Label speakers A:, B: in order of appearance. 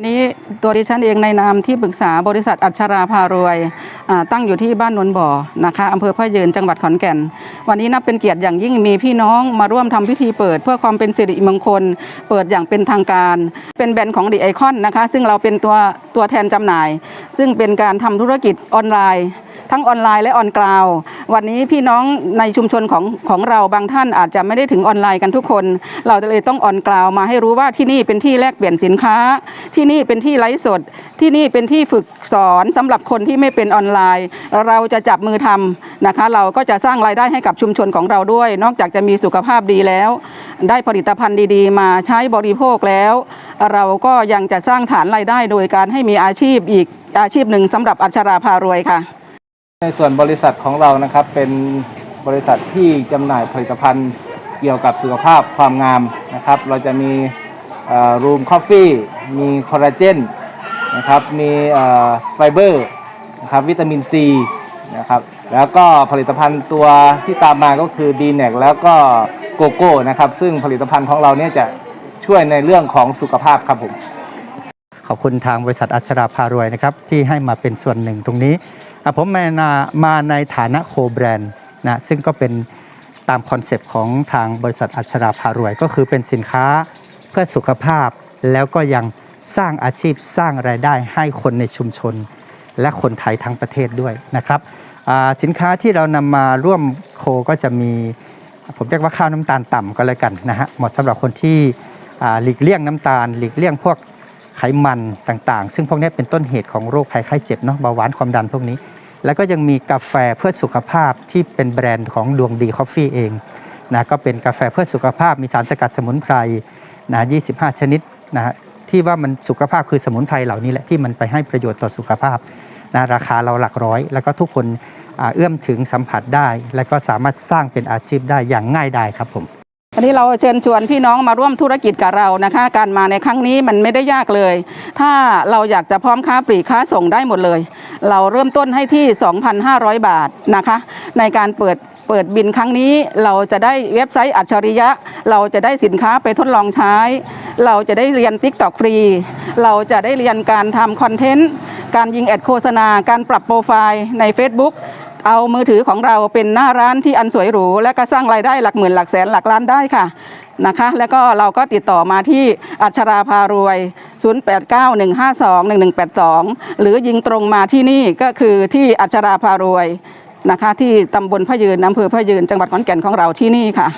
A: วันนี้ตัวดิฉันเองในนามที่ปรึกษาบริษัทอัชราพารวยตั้งอยู่ที่บ้านนนบ่อนะคะอำเภอพะเยินจังหวัดขอนแก่น วันนี้นับเป็นเกียรติอย่างยิ่งมีพี่น้องมาร่วมทำพิธีเปิด เพื่อความเป็นสิริมงคล เปิดอย่างเป็นทางการ เป็นแบรนด์ของดีไอคอนนะคะ ซึ่งเราเป็นตัวตัวแทนจำหน่าย ซึ่งเป็นการทำธุรกิจออนไลน์ ทั้งออนไลน์และออนกราววันนี้พี่น้องในชุมชนของของเราบางท่านอาจจะไม่ได้ถึงออนไลน์กันทุกคน เราเลยต้องออนกราวมาให้รู้ว่าที่นี่เป็นที่แลกเปลี่ยนสินค้า ที่นี่เป็นที่ไลฟ์สด ที่นี่เป็นที่ฝึกสอนสำหรับคนที่ไม่เป็นออนไลน์ เราจะจับมือทำนะคะ เราก็จะสร้างรายได้ให้กับชุมชนของเราด้วย นอกจากจะมีสุขภาพดีแล้ว ได้ผลิตภัณฑ์ดีๆ มาใช้บริโภคแล้ว เราก็ยังจะสร้างฐานรายได้โดยการให้มีอาชีพอีกอาชีพหนึ่งสำหรับอัชราพารวยค่ะ
B: ในส่วนบริษัทของเรานะครับเป็นบริษัทที่จำหน่ายผลิตภัณฑ์เกี่ยวกับสุขภาพความงามนะครับ เราจะมีรูมคอฟฟี่มีคอลลาเจนนะครับมีไฟเบอร์นะครับวิตามินซีนะครับแล้วก็ผลิตภัณฑ์ตัวที่ตามมาก็คือ d n a c แล้วก็โกโก้นะครับซึ่งผลิตภัณฑ์ของเราเนี่ยจะช่วยในเรื่องของสุขภาพครับผม
C: ขอบคุณทางบริษัทอัชราพารวยนะครับที่ให้มาเป็นส่วนหนึ่งตรงนี้ ผมมานามาในฐานะโคแบรนด์นะซึ่งก็เป็นตามคอนเซปต์ของทางบริษัทอัชราพารวย ก็คือเป็นสินค้าเพื่อสุขภาพ แล้วก็ยังสร้างอาชีพสร้างรายได้ให้คนในชุมชน และคนไทยทั้งประเทศด้วยนะครับสินค้าที่เรานำมาร่วมโคก็จะมี ผมเรียกว่าข้าวน้ำตาลต่ำก็แล้วกันนะฮะเหมาะสำหรับคนที่หลีกเลี่ยงน้ำตาล หลีกเลี่ยงพวกไขมันต่างๆ ซึ่งพวกนี้เป็นต้นเหตุของโรคภัยไข้เจ็บเนาะเบาหวานความดันพวกนี้ แล้วก็ยังมีกาแฟเพื่อสุขภาพที่เป็นแบรนด์ของดวงดีคอฟฟี่เองนะก็เป็นกาแฟเพื่อสุขภาพมีสารสกัดสมุนไพรนะ25 ชนิดนะที่ว่ามันสุขภาพคือสมุนไพรเหล่านี้แหละที่มันไปให้ประโยชน์ต่อสุขภาพนะราคาเราหลักร้อย แล้วก็ทุกคนเอื้อมถึงสัมผัสได้ และก็สามารถสร้างเป็นอาชีพได้อย่างง่ายดายครับผม
A: นนี้เราเชิญชวนพี่น้องมาร่วมธุรกิจกับเรานะคะ การมาในครั้งนี้มันไม่ได้ยากเลย ถ้าเราอยากจะพร้อมค้าปลีกค้าส่งได้หมดเลย เราเริ่มต้นให้ที่ 2,500 บาทนะคะ ในการเปิดเปิดบินครั้งนี้เราจะได้เว็บไซต์อัจฉริยะ เราจะได้สินค้าไปทดลองใช้ เราจะได้เรียน t ิ k t o k ฟรี เราจะได้เรียนการทำคอนเทนต์การยิงแอดโฆษณา การปรับโปรไฟล์ใน Facebook เอามือถือของเราเป็นหน้าร้านที่อันสวยหรู และก็สร้างรายได้หลักหมื่นหลักแสนหลักล้านได้ค่ะนะคะ แล้วก็เราก็ติดต่อมาที่อัชราพารวย 0891521182 หรือยิงตรงมาที่นี่ก็คือที่อัชราพารวยนะคะ ที่ตำบลพะยืนอำเภอพะยืนจังหวัดขอนแก่นของเราที่นี่ค่ะ